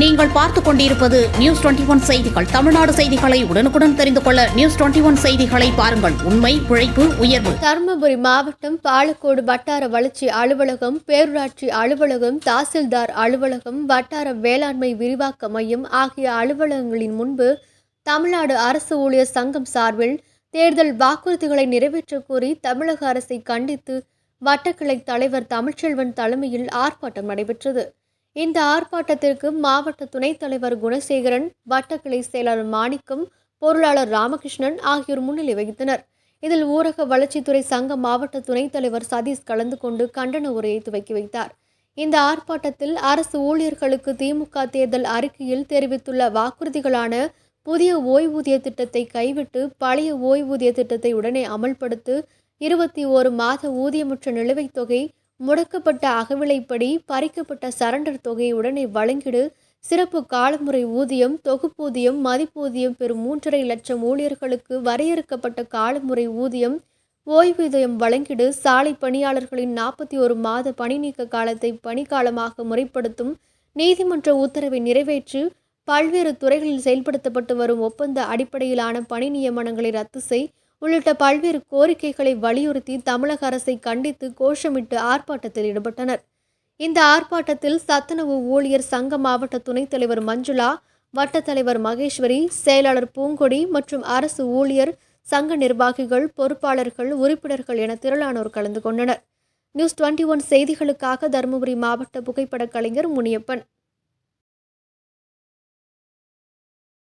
நீங்கள் பார்த்துக் கொண்டிருப்பது நியூஸ் டுவெண்டி ஒன் செய்திகள். தமிழ்நாடு செய்திகளை உடனுக்குடன் தெரிந்து கொள்ள நியூஸ் டுவெண்டி ஒன் செய்திகளை பாருங்கள். உண்மை உழைப்பு உயர்வு. தருமபுரி மாவட்டம் பாலக்கோடு வட்டார வளர்ச்சி அலுவலகம் பேரூராட்சி அலுவலகம் தாசில்தார் அலுவலகம் வட்டார வேளாண்மை விரிவாக்க மையம் ஆகிய அலுவலகங்களின் முன்பு தமிழ்நாடு அரசு ஊழியர் சங்கம் சார்பில் தேர்தல் வாக்குறுதிகளை நிறைவேற்ற கோரி தமிழக அரசை கண்டித்து வட்டக்கிளை தலைவர் தமிழ்ச்செல்வன் தலைமையில் ஆர்ப்பாட்டம் நடைபெற்றது. இந்த ஆர்ப்பாட்டத்திற்கு மாவட்ட துணைத் தலைவர் குணசேகரன் வட்டக்கிளை செயலாளர் மாணிக்கம் பொருளாளர் ராமகிருஷ்ணன் ஆகியோர் முன்னிலை வகித்தனர். இதில் ஊரக வளர்ச்சித்துறை சங்க மாவட்ட துணைத் தலைவர் சதீஷ் கலந்து கொண்டு கண்டன உரையை துவக்கி வைத்தார். இந்த ஆர்ப்பாட்டத்தில் அரசு ஊழியர்களுக்கு திமுக தேர்தல் அறிக்கையில் தெரிவித்துள்ள வாக்குறுதிகளான புதிய ஓய்வூதிய திட்டத்தை கைவிட்டு பழைய ஓய்வூதிய திட்டத்தை உடனே அமல்படுத்து இருபத்தி ஓரு மாத ஊதியமற்ற நிலுவைத் தொகை முடக்கப்பட்ட அகவிலைப்படி பறிக்கப்பட்ட சரண்டர் தொகையை உடனே வழங்கிடு. சிறப்பு காலமுறை ஊதியம் தொகுப்பூதியம் மதிப்பூதியம் பெறும் மூன்றரை லட்சம் ஊழியர்களுக்கு வரையறுக்கப்பட்ட காலமுறை ஊதியம் ஓய்வூதியம் வழங்கிடு. சாலை பணியாளர்களின் நாற்பத்தி ஒரு மாத பணி நீக்க காலத்தை பணிக்காலமாக முறைப்படுத்தும். நீதிமன்ற உத்தரவை நிறைவேற்றி. பல்வேறு துறைகளில் செயல்படுத்தப்பட்டு வரும் ஒப்பந்த அடிப்படையிலான பணி நியமனங்களை ரத்து செய். உள்ளிட்ட பல்வேறு கோரிக்கைகளை வலியுறுத்தி தமிழக அரசை கண்டித்து கோஷமிட்டு ஆர்ப்பாட்டத்தில் ஈடுபட்டனர். இந்த ஆர்ப்பாட்டத்தில் சத்துணவு ஊழியர் சங்க மாவட்ட துணைத் தலைவர் மஞ்சுளா வட்டத்தலைவர் மகேஸ்வரி செயலாளர் பூங்கொடி மற்றும் அரசு ஊழியர் சங்க நிர்வாகிகள் பொறுப்பாளர்கள் உறுப்பினர்கள் என திரளானோர் கலந்து கொண்டனர். நியூஸ் டுவெண்ட்டி ஒன் செய்திகளுக்காக தருமபுரி மாவட்ட புகைப்படக் கலைஞர் முனியப்பன்.